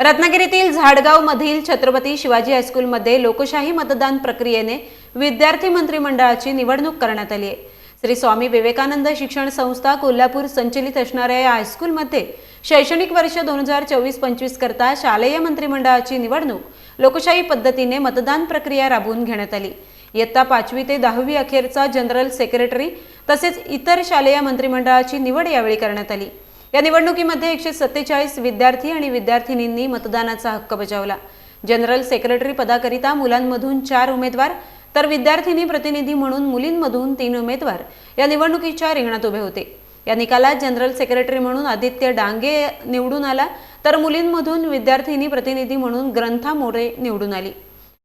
रत्नागिरीतील झाडगाव मधील छत्रपती शिवाजी हायस्कूलमध्ये लोकशाही मतदान प्रक्रियेने विद्यार्थी मंत्रिमंडळाची निवडणूक करण्यात आली आहे. श्री स्वामी विवेकानंद शिक्षण संस्था कोल्हापूर संचलित असणाऱ्या या हायस्कूलमध्ये शैक्षणिक वर्ष दोन हजार चोवीस पंचवीस करता शालेय मंत्रिमंडळाची निवडणूक लोकशाही पद्धतीने मतदान प्रक्रिया राबवून घेण्यात आली. इयत्ता पाचवी ते दहावी अखेरचा जनरल सेक्रेटरी तसेच इतर शालेय मंत्रिमंडळाची निवड यावेळी करण्यात आली. या निवडणुकीमध्ये एकशे सत्तेचाळीस विद्यार्थी आणि विद्यार्थिनींनी मतदानाचा हक्क बजावला. जनरल सेक्रेटरी पदाकरिता मुलांमधून चार उमेदवार तर विद्यार्थिनी प्रतिनिधी म्हणून मुलींमधून तीन उमेदवार या निवडणुकीच्या रिंगणात उभे होते. या निकालात जनरल सेक्रेटरी म्हणून आदित्य डांगे निवडून आला तर मुलींमधून विद्यार्थिनी प्रतिनिधी म्हणून ग्रंथा मोरे निवडून आली.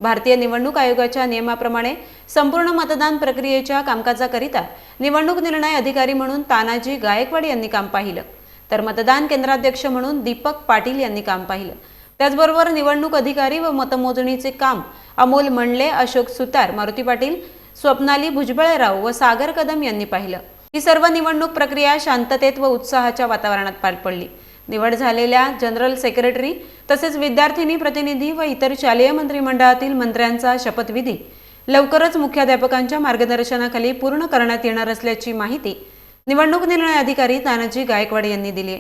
भारतीय निवडणूक आयोगाच्या नियमाप्रमाणे संपूर्ण मतदान प्रक्रियेच्या कामकाजाकरिता निवडणूक निर्णय अधिकारी म्हणून तानाजी गायकवाड यांनी काम पाहिलं. तर मतदान केंद्राध्यक्ष म्हणून दीपक पाटील यांनी काम पाहिलं. त्याचबरोबर निवडणूक अधिकारी व मतमोजणीचे काम अमोल मंडले अशोक सुतार मारुती पाटील स्वप्नाली भुजबळराव व सागर कदम यांनी पाहिलं. ही सर्व निवडणूक प्रक्रिया शांततेत व उत्साहाच्या वातावरणात पार पडली. निवड झालेल्या जनरल सेक्रेटरी तसेच विद्यार्थिनी प्रतिनिधी व इतर शालेय मंत्रिमंडळातील मंत्र्यांचा शपथविधी लवकरच मुख्याध्यापकांच्या मार्गदर्शनाखाली पूर्ण करण्यात येणार असल्याची माहिती निवडणूक निर्णय अधिकारी तानाजी गायकवाड यांनी दिली